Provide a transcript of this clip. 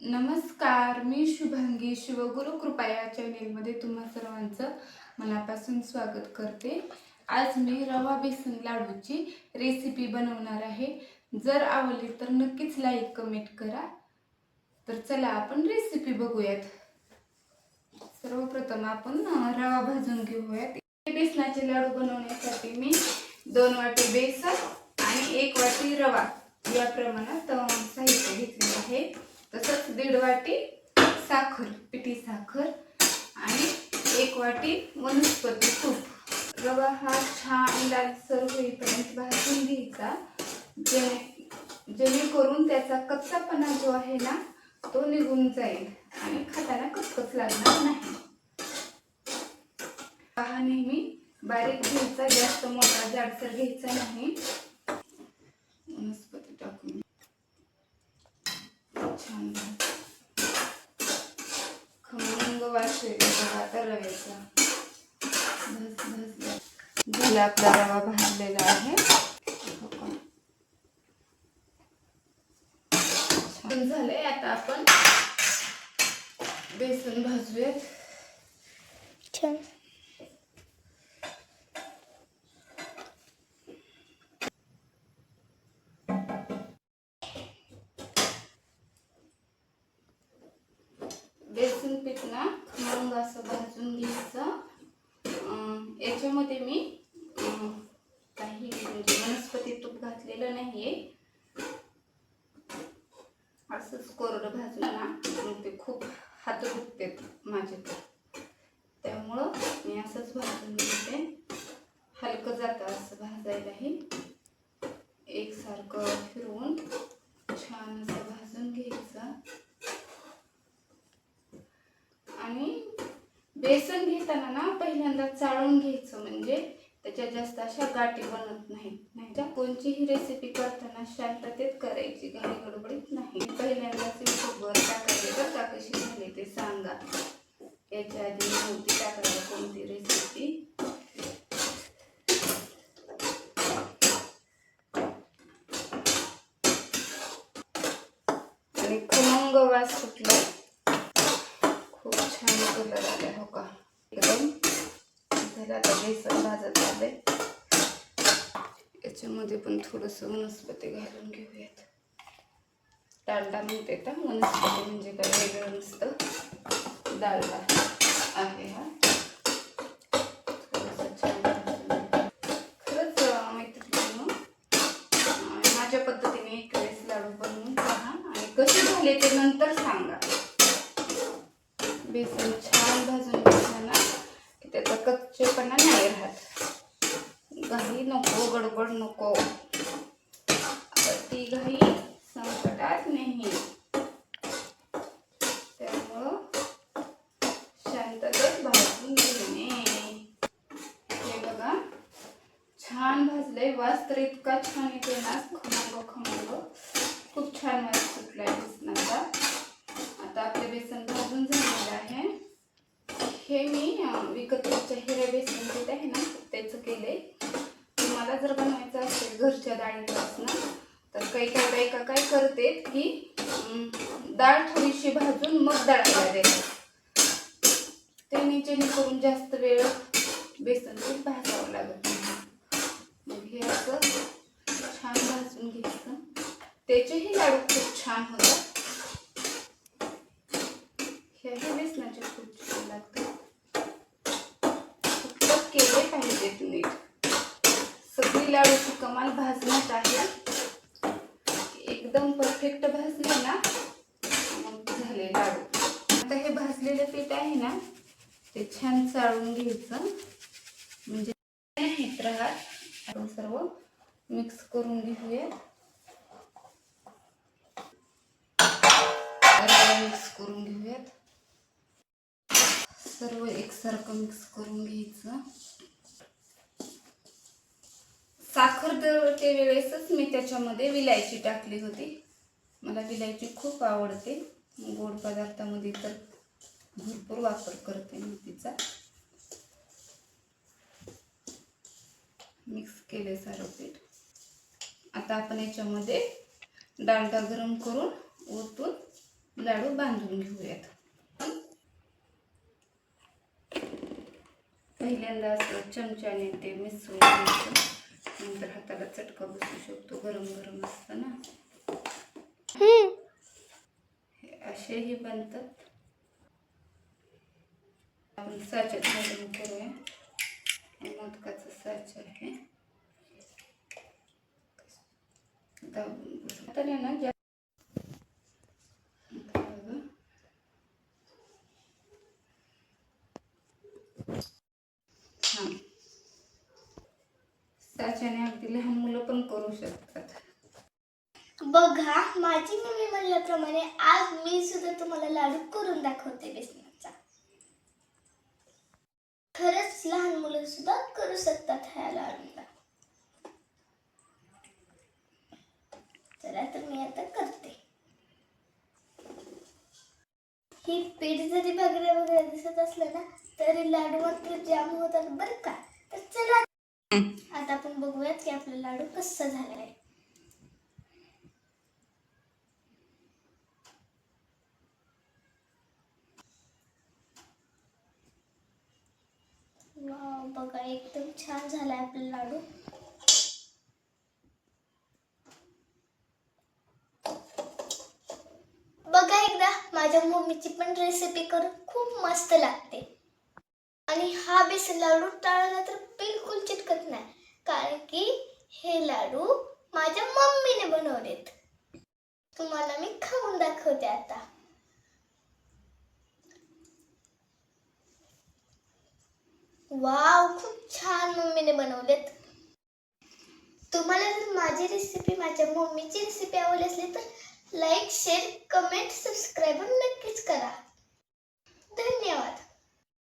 नमस्कार मी शुभांगी शिवगुरु कृपा या चॅनेलमध्ये तुम्हा सर्वांचं मनापासून स्वागत करते. आज मी रवा बेसन लाडूची रेसिपी बनवणार आहे. जर आवडली तर नक्कीच लाईक कमेंट करा. तर चला आपण रेसिपी बघूयात. सर्वप्रथम आपण रवा भाजून घेऊयात. हे बेसनाचे लाडू बनवण्यासाठी मी दोन वाटी बेसन आणि एक वाटी रवा या प्रमाणात साहित्य घेतलेलं आहे. तसंच दीड वाटी साखर पिठी साखर आणि एक वाटी वनस्पती तूप. रवा हा छान लालसर होईपर्यंत भाजून घ्यायचा. जेणे जेणेकरून त्याचा कच्चापणा जो आहे ना तो निघून जाईल आणि खाताना कचकच लागणार नाही. हा नेहमी बारीक घ्यायचा जास्त मोठा जाडसर घ्यायचा नाही वनस्पती टाकून छान खमंग वास येतो बघा आता रव्याचा भस भस झाला आपला रवा भाजलेला आहे? छान झालंय आता आपण. बेसन भाजूयात. छान. बेसन पीठ ना खमंग असं भाजून घ्यायचं. याच्यामध्ये मी अं, काही म्हणजे वनस्पती तूप घातलेलं नाहीये असंच कोरडं भाजून ना मग ते खूप हात दुखतात माझे तर त्यामुळं मी असंच भाजून घेते. हलकं जातं असं भाजायलाही एकसारखं फिरवून छान असं भाजून घ्यायचं. आणि बेसन घेताना ना पहिल्यांदा चाळून घ्यायचं म्हणजे त्याच्या जास्त अशा गाठी बनत नाहीत. नाही कोणचीही रेसिपी करताना शांततेत करायची आणि खमंग वास सुटला खूप छान कलर आला हो का? एकदम. त्याला आता बेसन भाजत आले याच्यामध्ये पण थोडंसं वनस्पती घालून घेऊयात. डालडा म्हणते का? वनस्पती म्हणजे काय? वेगळं नसतं. डालडा आहे हा. कच्चेपणा नाही राहत. घाई नको गडबड नको. ती घाई संकटात नाही. त्यामुळं शांततेत भाजून घेणे. हे बघा छान भाजले वास तर इतका छान येतो ना खमंग खमंग. खूप छान वास सुटलाय बेसनाचा आता आपले बेसन भाजून झालेलं आहे. हे मी विकतच्या हिऱ्या बेसन पीठ आहे ना त्याचं केलंय. तुम्हाला जर बनवायचं असेल घरच्या डाळीपासून तर काही काही बायका काय करते की डाळ थोडीशी भाजून मग दळायला देतात. त्याने जेणेकरून जास्त वेळ बेसन पीठ भाजावं लागत नाही. मग हे असं छान भाजून घ्यायचं. त्याचेही लाडू खूप छान होते हे हे बेसनाचे खूप छान लागतात फक्त केले पाहिजेत नीट ही लाडूची कमाल भाजण्यात आहे. एकदम परफेक्ट भाजले ना मग झाले लाडू. आता हे भाजलेलं पीठ आहे ना ते छान चाळून घ्यायचं. म्हणजे नाहीत राहत आपण सर्व मिक्स करून घेऊयात मिक्स करून घेऊयात. सर्व एकसारखं मिक्स करून घ्यायचं. साखर दळते वेळेसच मी त्याच्यामध्ये विलायची टाकली होती. मला विलायची खूप आवडते. गोड पदार्थामध्ये तर भरपूर वापर करते मी तिचा. मिक्स केले सारं पीठ. आता आपण याच्यामध्ये डालडा गरम करून ओतून लाडू बांधून घेऊयात. पहिल्यांदा असं चमच्याने ते मिसळून नंतर हाताला चटका बसू शकतो गरम गरम असतं ना. हे असेही बनतात आपण साच्यात घालून करूया मोदकाचं साच आहे दाबून. हाताने ना जा आता बघा. हा त्याच्याने अगदी लहान मुलं पण करू शकतात. बघा माझी मम्मी म्हणल्याप्रमाणे आज मी सुद्धा तुम्हाला लाडू करून दाखवते बेसनाचा खरंच लहान मुलं सुद्धा करू शकतात ह्या लाडूला चला तर मी आता करते. ही पीठ जरी बघण्या वगैरे दिसत असलं ना तरी लाडू मात्र जाम होतात बरं का? बघूयात की आपला लाडू कसा झालाय. आहे बघा एकदम छान झालाय आपला लाडू. बघा एकदा माझ्या मम्मीची पण रेसिपी करून खूप मस्त लागते. आणि हा बेसन लाडू टाळला तर बिलकुल चिटकत नाही. कारण की हे लाडू माझ्या मम्मीने बनवलेत. तुम्हाला मी खाऊन दाखवते आता. वाव खूप छान मम्मीने बनवलेत. तुम्हाला जर माझी रेसिपी माझ्या मम्मीची रेसिपी आवडली असली तर लाईक शेअर कमेंट सबस्क्राईब नक्कीच करा. धन्यवाद.